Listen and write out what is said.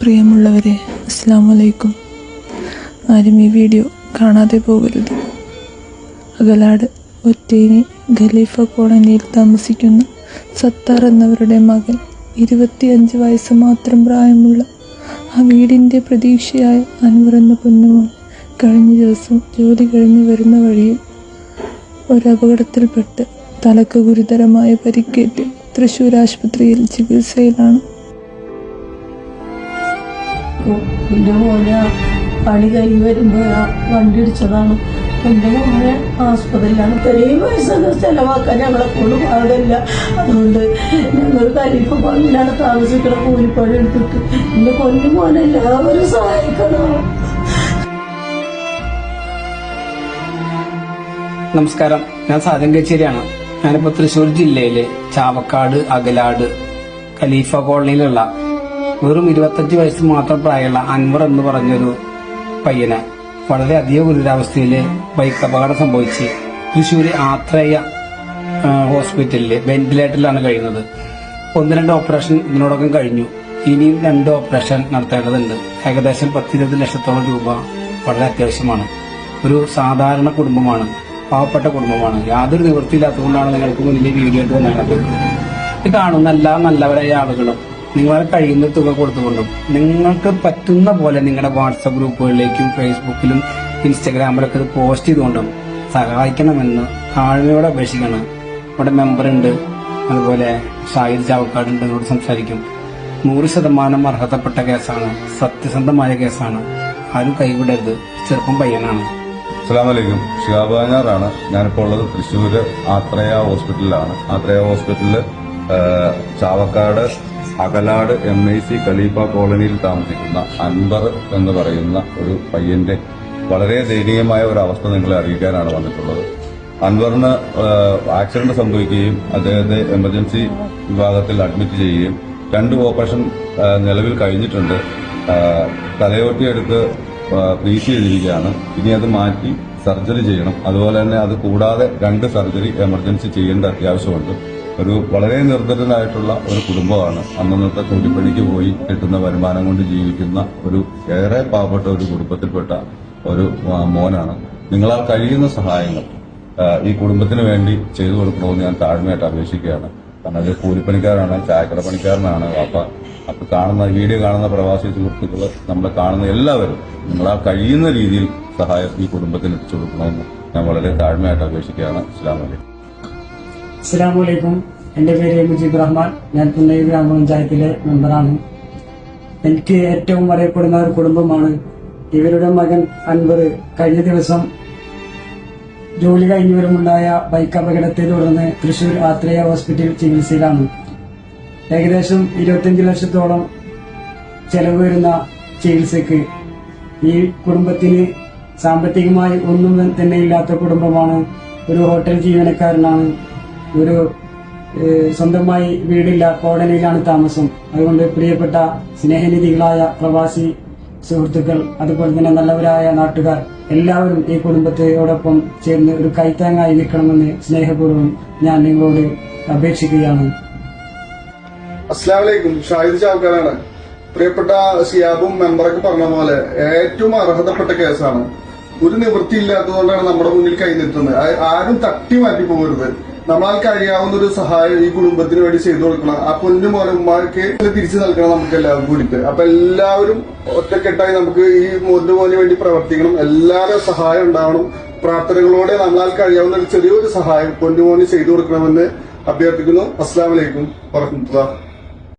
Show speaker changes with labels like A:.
A: പ്രിയമുള്ളവരെ അസ്സാം വലൈക്കും ആരും ഈ വീഡിയോ കാണാതെ പോകരുത്. അകലാട് ഒറ്റേനി ഖലീഫ കോളനിയിൽ താമസിക്കുന്ന സത്താർ എന്നവരുടെ മകൻ ഇരുപത്തിയഞ്ച് വയസ്സ് മാത്രം പ്രായമുള്ള ആ വീടിന്റെ പ്രതീക്ഷയായ അൻവർ എന്ന പൊന്നുമോൻ കഴിഞ്ഞ ദിവസം ജോലി കഴിഞ്ഞ് വരുന്ന വഴിയിൽ ഒരപകടത്തിൽപ്പെട്ട് തലക്ക് ഗുരുതരമായ പരിക്കേറ്റ് തൃശ്ശൂർ ആശുപത്രിയിൽ ചികിത്സയിലാണ്
B: എന്റെ മോനെ പണി കഴിഞ്ഞ് വരുമ്പോൾ വണ്ടി ഇടിച്ചതാണ്. എന്റെ മോനെ ആസ്പത്രിയിലാണ്. ഇത്രയും പൈസ ചെലവാക്കാൻ ഞങ്ങളെ കൊണ്ട് പാടില്ല. അതുകൊണ്ട് ഞങ്ങൾ ഖലീഫ പള്ളിയിലാണ് താമസിക്കണ കൂലിപ്പണി എടുത്തിട്ട് എന്റെ പൊന്നു മോനെ എല്ലാവരും സഹായിക്കണം.
C: നമസ്കാരം. ഞാൻ സാധൻ കച്ചേരിയാണ്. ഞാനിപ്പോ തൃശ്ശൂർ ജില്ലയിലെ ചാവക്കാട് അകലാട് ഖലീഫ കോളനിയിലുള്ള വെറും ഇരുപത്തഞ്ച് വയസ്സ് മാത്രം പ്രായമുള്ള അൻവർ എന്ന് പറഞ്ഞൊരു പയ്യനെ വളരെ അധിക ഗുരുതരാവസ്ഥയിൽ ബൈക്ക് അപകടം സംഭവിച്ച് തൃശ്ശൂര് ആത്രേയ ഹോസ്പിറ്റലിൽ വെന്റിലേറ്ററിലാണ് കഴിയുന്നത്. ഒന്ന് രണ്ട് ഓപ്പറേഷൻ ഇതിനോടൊപ്പം കഴിഞ്ഞു. ഇനിയും രണ്ട് ഓപ്പറേഷൻ നടത്തേണ്ടതുണ്ട്. ഏകദേശം പത്തിരുപത് ലക്ഷത്തോളം രൂപ വളരെ അത്യാവശ്യമാണ്. ഒരു സാധാരണ കുടുംബമാണ് പാവപ്പെട്ട കുടുംബമാണ്. യാതൊരു നിവൃത്തിയില്ലാത്തതുകൊണ്ടാണ് നിങ്ങൾക്ക് മുന്നിൽ വീഡിയോ ആയിട്ട് ഇത് കാണുന്ന എല്ലാ നല്ലവരായ ആളുകളും നിങ്ങളെ കഴിയുന്ന തുക കൊടുത്തുകൊണ്ടും നിങ്ങൾക്ക് പറ്റുന്ന പോലെ നിങ്ങളുടെ വാട്സപ്പ് ഗ്രൂപ്പുകളിലേക്കും ഫേസ്ബുക്കിലും ഇൻസ്റ്റാഗ്രാമിലൊക്കെ ഇത് പോസ്റ്റ് ചെയ്തുകൊണ്ടും സഹായിക്കണമെന്ന് താഴ്മയോട് അപേക്ഷിക്കണം. ഇവിടെ മെമ്പർ ഉണ്ട്. അതുപോലെ ഷാഹിദ് ചാവക്കാട് ഉണ്ട്. എന്നോട് സംസാരിക്കും. നൂറ് ശതമാനം അർഹതപ്പെട്ട കേസാണ്. സത്യസന്ധമായ കേസാണ്. ആരും കൈവിടരുത്. ചെറുപ്പം പയ്യനാണ്.
D: അസ്സലാമലൈക്കും. ഷിഹാബാനാറാണ്. ഞാനിപ്പോൾ ഉള്ളത് തൃശ്ശൂർ ആത്രയ ഹോസ്പിറ്റലിലാണ്. ആത്രയ ഹോസ്പിറ്റലിൽ Chavakkad Akalad M I C Khalifa കോളനിയിൽ താമസിക്കുന്ന അൻവർ എന്ന് പറയുന്ന ഒരു പയ്യന്റെ വളരെ ദയനീയമായ ഒരു അവസ്ഥ നിങ്ങളെ അറിയിക്കാനാണ് വന്നിട്ടുള്ളത്. അൻവറിന് ആക്സിഡന്റ് സംഭവിക്കുകയും അദ്ദേഹത്തെ എമർജൻസി വിഭാഗത്തിൽ അഡ്മിറ്റ് ചെയ്യുകയും രണ്ട് ഓപ്പറേഷൻ നിലവിൽ കഴിഞ്ഞിട്ടുണ്ട്. തലയോട്ടിയെടുത്ത് പ്രീസ് ചെയ്തിരിക്കുകയാണ്. ഇനി അത് മാറ്റി സർജറി ചെയ്യണം. അതുപോലെ തന്നെ അത് കൂടാതെ രണ്ട് സർജറി എമർജൻസി ചെയ്യേണ്ട അത്യാവശ്യമുണ്ട്. ഒരു വളരെ നിർദ്ധരനായിട്ടുള്ള ഒരു കുടുംബമാണ്. അന്നന്നത്തെ കൂലിപ്പണിക്ക് പോയി കിട്ടുന്ന വരുമാനം കൊണ്ട് ജീവിക്കുന്ന ഒരു ഏറെ പാവപ്പെട്ട ഒരു കുടുംബത്തിൽപ്പെട്ട ഒരു മോനാണ്. നിങ്ങളാൽ കഴിയുന്ന സഹായങ്ങൾ ഈ കുടുംബത്തിന് വേണ്ടി ചെയ്തു കൊടുക്കണമെന്ന് ഞാൻ താഴ്മയായിട്ട് അപേക്ഷിക്കുകയാണ്. കാരണം അത് കൂലിപ്പണിക്കാരാണ് ചായക്കട പണിക്കാരനാണ് അപ്പ അപ്പൊ കാണുന്ന വീഡിയോ കാണുന്ന പ്രവാസി സുഹൃത്തുക്കൾ നമ്മളെ കാണുന്ന എല്ലാവരും നിങ്ങളാൽ കഴിയുന്ന രീതിയിൽ സഹായം ഈ കുടുംബത്തിന് എത്തിച്ചു കൊടുക്കണമെന്ന് ഞാൻ വളരെ താഴ്മയായിട്ട് അപേക്ഷിക്കുകയാണ്. ഇസ്ലാം വലൈക്കും
E: അസ്സലാമലൈക്കും എന്റെ പേര് മുജീബ് റഹ്മാൻ. ഞാൻ പുന്നൈ ഗ്രാമപഞ്ചായത്തിലെ മെമ്പറാണ്. എനിക്ക് ഏറ്റവും അറിയപ്പെടുന്ന ഒരു കുടുംബമാണ്. ഇവരുടെ മകൻ അൻവർ കഴിഞ്ഞ ദിവസം ജോലി കഴിഞ്ഞവരുമുണ്ടായ ബൈക്ക് അപകടത്തെ തുടർന്ന് തൃശൂർ ആത്രേയ ഹോസ്പിറ്റൽ ചികിത്സയിലാണ്. ഏകദേശം ഇരുപത്തിയഞ്ച് ലക്ഷത്തോളം ചെലവ് വരുന്ന ചികിത്സക്ക് ഈ കുടുംബത്തിന് സാമ്പത്തികമായി ഒന്നും തന്നെ ഇല്ലാത്ത കുടുംബമാണ്. ഒരു ഹോട്ടൽ ജീവനക്കാരനാണ്. ഒരു സ്വന്തമായി വീടില്ല കോടതിയിലാണ് താമസം. അതുകൊണ്ട് പ്രിയപ്പെട്ട സ്നേഹനിധികളായ പ്രവാസി സുഹൃത്തുക്കൾ അതുപോലെ തന്നെ നല്ലവരായ നാട്ടുകാർ എല്ലാവരും ഈ കുടുംബത്തോടൊപ്പം ചേർന്ന് ഒരു കൈത്താങ്ങായി നിൽക്കണമെന്ന് സ്നേഹപൂർവം ഞാൻ നിങ്ങളോട് അപേക്ഷിക്കുകയാണ്.
F: അസ്ലാമലൈക്കും ഷാഹിദ് ചാവക്കാരാണ്. പ്രിയപ്പെട്ട സിയാബും മെമ്പറൊക്കെ പറഞ്ഞ പോലെ ഏറ്റവും അർഹതപ്പെട്ട കേസാണ്. ഒരു നിവൃത്തിയില്ലാത്തതുകൊണ്ടാണ് നമ്മുടെ മുന്നിൽ കൈ ആരും തട്ടി മാറ്റി പോകരുത്. നമ്മളാൽ കഴിയാവുന്ന ഒരു സഹായം ഈ കുടുംബത്തിന് വേണ്ടി ചെയ്തു കൊടുക്കണം. ആ പൊന്നു മോനെ തിരിച്ചു നൽകണം നമുക്ക് എല്ലാവർക്കും കൂടിയിട്ട്. അപ്പൊ എല്ലാവരും ഒറ്റക്കെട്ടായി നമുക്ക് ഈ മോന്റെ മോന് വേണ്ടി പ്രവർത്തിക്കണം. എല്ലാവരും സഹായം ഉണ്ടാവണം. പ്രാർത്ഥനകളോടെ നമ്മളാൽ കഴിയാവുന്ന ഒരു ചെറിയൊരു സഹായം പൊന്നുമോന് ചെയ്തു കൊടുക്കണമെന്ന് അഭ്യർത്ഥിക്കുന്നു. അസ്സാം വലൈക്കും വർഹമത്തുള്ള